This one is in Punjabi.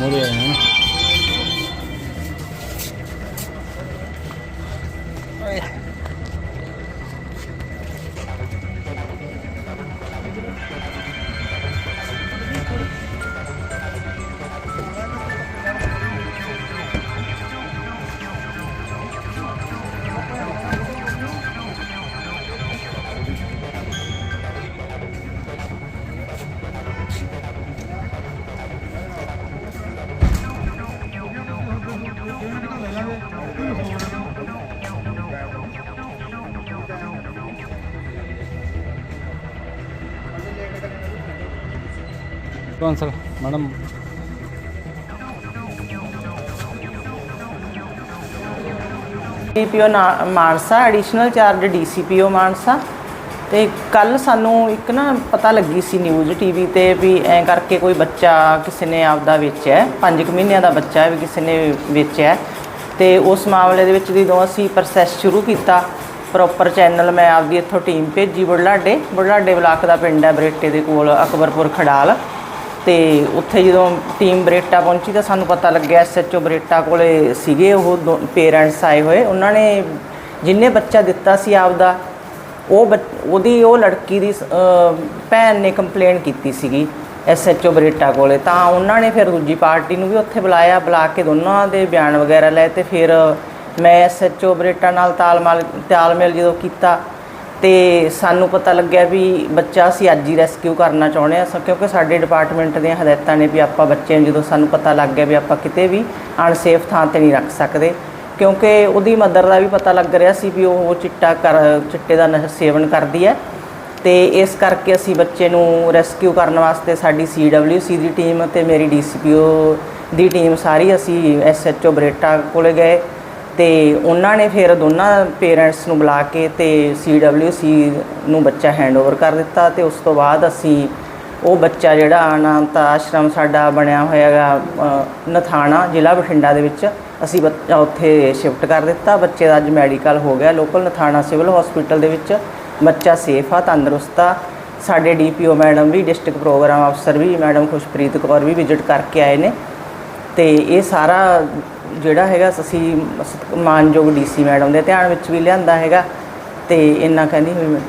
ਨੇ ਕੌਣ sir madam DPO Mansa additional charge DCPO Mansa. ਤੇ ਕੱਲ ਸਾਨੂੰ ਇੱਕ ਨਾ ਪਤਾ ਲੱਗੀ ਸੀ ਨਿਊਜ਼ ਟੀਵੀ ਤੇ ਵੀ ਐ ਕਰਕੇ ਕੋਈ ਬੱਚਾ ਕਿਸੇ ਨੇ ਆਪਦਾ ਵੇਚਿਆ ਹੈ। 5 ਮਹੀਨਿਆਂ ਦਾ ਬੱਚਾ ਵੀ ਕਿਸੇ ਨੇ ਵੇਚਿਆ ਹੈ। ਤੇ ਉਸ ਮਾਮਲੇ ਦੇ ਵਿੱਚ ਜਦੋਂ ਅਸੀਂ ਪ੍ਰੋਸੈਸ ਸ਼ੁਰੂ ਕੀਤਾ ਪ੍ਰੋਪਰ ਚੈਨਲ ਮੈਂ ਆਪਦੀ ਇੱਥੋਂ ਟੀਮ ਭੇਜੀ ਬੁਢਲਾਡੇ। ਬੁਢਲਾਡੇ ਬਲਾਕ ਦਾ ਪਿੰਡ ਹੈ ਬਰੇਟੇ ਦੇ ਕੋਲ, ਅਕਬਰਪੁਰ ਖਡਾਲ। ਤੇ ਉੱਥੇ ਜਦੋਂ ਟੀਮ ਬਰੇਟਾ ਪਹੁੰਚੀ ਤਾਂ ਸਾਨੂੰ ਪਤਾ ਲੱਗਿਆ ਐਸਐਚਓ ਬਰੇਟਾ ਕੋਲੇ ਸੀਗੇ, ਉਹ ਪੇਰੈਂਟਸ ਆਏ ਹੋਏ। ਉਹਨਾਂ ਨੇ ਜਿੰਨੇ ਬੱਚਾ ਦਿੱਤਾ ਸੀ ਆਪਦਾ, ਉਹ ਬੱਚ- ਉਹਦੀ, ਉਹ ਲੜਕੀ ਦੀ ਭੈਣ ਨੇ ਕੰਪਲੇਨ ਕੀਤੀ ਸੀਗੀ ਐਸਐਚਓ ਬਰੇਟਾ ਕੋਲੇ। ਤਾਂ ਉਹਨਾਂ ਨੇ ਫਿਰ ਦੂਜੀ ਪਾਰਟੀ ਨੂੰ ਵੀ ਉੱਥੇ ਬੁਲਾਇਆ, ਬੁਲਾ ਕੇ ਦੋਨਾਂ ਦੇ ਬਿਆਨ ਵਗੈਰਾ ਲਏ ਤੇ ਫਿਰ ਮੈਂ ਐਸਐਚਓ ਬਰੇਟਾ ਨਾਲ ਤਾਲਮਾਲ, ਤਾਲਮੇਲ ਜਦੋਂ ਕੀਤਾ ਤੇ ਸਾਨੂੰ ਪਤਾ ਲੱਗਿਆ ਵੀ ਬੱਚਾ ਅਸੀਂ ਅੱਜ ਹੀ ਰੈਸਕਿਊ ਕਰਨਾ ਚਾਹੁੰਦੇ ਹਾਂ। ਸ- ਕਿਉਂਕਿ ਸਾਡੇ ਡਿਪਾਰਟਮੈਂਟ ਦੀਆਂ ਹਦਾਇਤਾਂ ਨੇ ਵੀ ਆਪਾਂ ਬੱਚੇ ਨੂੰ ਜਦੋਂ ਸਾਨੂੰ ਪਤਾ ਲੱਗ ਗਿਆ ਵੀ ਆਪਾਂ ਕਿਤੇ ਵੀ ਅਨਸੇਫ ਥਾਂ ਤੇ ਨਹੀਂ ਰੱਖ ਸਕਦੇ, ਕਿਉਂਕਿ ਉਹਦੀ ਮਦਰ ਦਾ ਵੀ ਪਤਾ ਲੱਗ ਰਿਹਾ ਸੀ ਵੀ ਉਹ ਚਿੱਟਾ ਕਰ, ਚਿੱਟੇ ਦਾ ਨਸ਼ਾ ਸੇਵਨ ਕਰਦੀ ਹੈ। ਤੇ ਇਸ ਕਰਕੇ ਅਸੀਂ ਬੱਚੇ ਨੂੰ ਰੈਸਕਿਊ ਕਰਨ ਵਾਸਤੇ ਸਾਡੀ ਸੀਡਬਲਯੂਸੀ ਦੀ ਟੀਮ ਤੇ ਮੇਰੀ ਡੀਸੀਪੀਓ ਦੀ ਟੀਮ ਸਾਰੀ ਅਸੀਂ ਐਸਐਚਓ ਬਰੇਟਾ ਕੋਲੇ ਗਏ। ਤੇ ਉਹਨਾਂ ਨੇ ਫਿਰ ਦੋਨਾਂ ਪੇਰੈਂਟਸ ਨੂੰ ਬੁਲਾ ਕੇ ਤੇ ਸੀਡਬਲਯੂਸੀ ਨੂੰ ਬੱਚਾ ਹੈਂਡਓਵਰ ਕਰ ਦਿੱਤਾ ਤੇ ਉਸ ਤੋਂ ਬਾਅਦ ਅਸੀਂ ਉਹ ਬੱਚਾ ਜਿਹੜਾ ਅਨਾਥ ਆਸ਼ਰਮ ਸਾਡਾ ਬਣਿਆ ਹੋਇਆ ਹੈਗਾ ਨਥਾਣਾ, ਜ਼ਿਲ੍ਹਾ ਬਠਿੰਡਾ ਦੇ ਵਿੱਚ, ਅਸੀਂ ਬੱਚਾ ਉੱਥੇ ਸ਼ਿਫਟ ਕਰ ਦਿੱਤਾ। ਬੱਚੇ ਦਾ ਅੱਜ ਮੈਡੀਕਲ ਹੋ ਗਿਆ ਲੋਕਲ ਨਥਾਣਾ ਸਿਵਲ ਹਸਪੀਟਲ ਦੇ ਵਿੱਚ। ਬੱਚਾ ਸੇਫ ਆ, ਤੰਦਰੁਸਤ ਆ। ਸਾਡੇ ਡੀਪੀਓ ਮੈਡਮ ਵੀ ਡਿਸਟ੍ਰਿਕਟ ਪ੍ਰੋਗਰਾਮ ਅਫਸਰ ਵੀ, ਮੈਡਮ ਖੁਸ਼ਪ੍ਰੀਤ ਕੌਰ ਵੀ ਵਿਜ਼ਿਟ ਕਰਕੇ ਆਏ ਨੇ। ਤੇ ਇਹ ਸਾਰਾ ਜਿਹੜਾ ਹੈਗਾ ਅਸੀਂ ਸਤ- ਮਾਨਯੋਗ ਡੀਸੀ ਮੈਡਮ ਦੇ ਧਿਆਨ ਵਿੱਚ ਵੀ ਲਿਆਂਦਾ ਹੈਗਾ ਤੇ ਇੰਨਾ ਕਹਿੰਦੀ ਹੋਈ ਮੈਂ